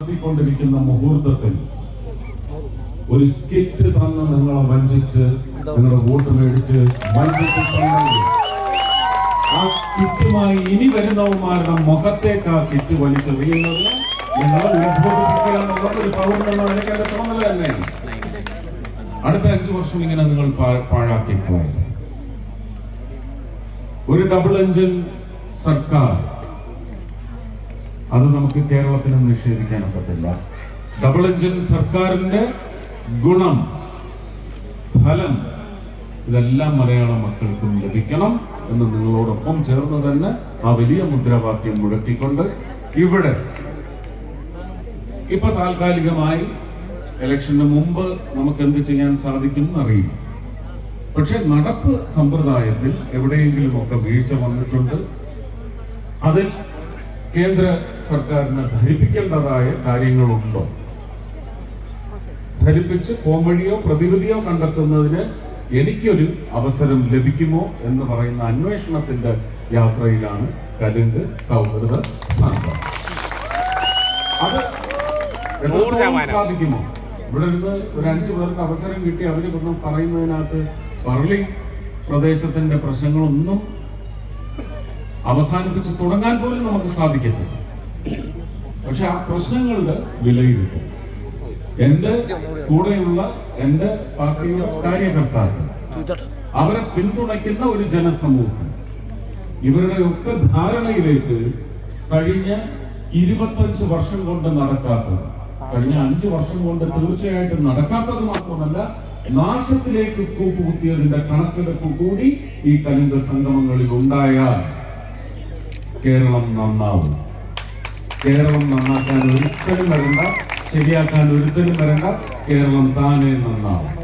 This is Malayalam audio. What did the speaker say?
നടത്തിക്കൊണ്ടിരിക്കുന്ന മുഹൂർത്തത്തിൽ ഒരു കിറ്റ് തന്ന് നിങ്ങളെ വഞ്ചിച്ച് നിങ്ങളുടെ വോട്ട് മേടിച്ച് വഞ്ചിച്ച് ആ കിറ്റുമായി ഇനി വരുന്നവന്മാരുടെ മുഖത്തേക്ക് ആ കിറ്റ് വലിച്ചെറിയുന്നത് ഒരു തന്നെ. അടുത്ത അഞ്ചു വർഷം ഇങ്ങനെ നിങ്ങൾ പാഴാക്കി പോയത് ഒരു ഡബിൾ എഞ്ചിൻ സർക്കാർ അത് നമുക്ക് കേരളത്തിന് നിഷേധിക്കാൻ ഒക്കത്തില്ല. ഡബിൾ എഞ്ചിൻ സർക്കാരിന്റെ ഗുണം ഫലം ഇതെല്ലാം മലയാള മക്കൾക്കും ലഭിക്കണം എന്ന് നിങ്ങളോടൊപ്പം ചേർന്ന് തന്നെ ആ വലിയ മുദ്രാവാക്യം മുഴക്കിക്കൊണ്ട് ഇവിടെ ഇപ്പൊ താൽക്കാലികമായി ഇലക്ഷന് മുമ്പ് നമുക്ക് എന്ത് ചെയ്യാൻ സാധിക്കും എന്നറിയില്ല. പക്ഷെ നടപ്പ് സമ്പ്രദായത്തിൽ എവിടെയെങ്കിലും ഒക്കെ വീഴ്ച വന്നിട്ടുണ്ട്. അതിൽ കേന്ദ്ര സർക്കാരിന് ധരിപ്പിക്കേണ്ടതായ കാര്യങ്ങളുണ്ടോ? ധരിപ്പിച്ച് പോംവഴിയോ പ്രതിവിധിയോ കണ്ടെത്തുന്നതിന് എനിക്കൊരു അവസരം ലഭിക്കുമോ എന്ന് പറയുന്ന അന്വേഷണത്തിന്റെ യാത്രയിലാണ് കലുങ്ക് സൗഹൃദ സംഘം അത് സാധിക്കുമോ? ഇവിടെ നിന്ന് ഒരു അഞ്ചു പേർക്ക് അവസരം കിട്ടി അവർ ഒന്നും പറയുന്നതിനകത്ത് പറളി പ്രദേശത്തിന്റെ പ്രശ്നങ്ങളൊന്നും അവസാനിപ്പിച്ച് തുടങ്ങാൻ പോലും നമുക്ക് സാധിക്കത്തില്ല. പക്ഷെ ആ പ്രശ്നങ്ങളുടെ വിലയിരുത്തും എന്റെ കൂടെയുള്ള എന്റെ പാർട്ടിയുടെ കാര്യകർത്താക്കൾ അവരെ പിന്തുണയ്ക്കുന്ന ഒരു ജനസമൂഹം ഇവരുടെ ഒക്കെ ധാരണയിലേക്ക് കഴിഞ്ഞ ഇരുപത്തഞ്ച് വർഷം കൊണ്ട് നടക്കാത്തത് കഴിഞ്ഞ അഞ്ചു വർഷം കൊണ്ട് തീർച്ചയായിട്ടും നടക്കാത്തത് മാത്രമല്ല നാശത്തിലേക്ക് കൂപ്പുകുത്തിയതിന്റെ കണക്കെടുപ്പ് കൂടി ഈ കലിംഗ സംഗമങ്ങളിൽ ഉണ്ടായാൽ കേരളം നന്നാവും. കേരളം നന്നാക്കാൻ ഒരിക്കലും വരണ്ട ശരിയാക്കാൻ ഒരിക്കലും വരണ്ട കേരളം താനേ നന്നാവും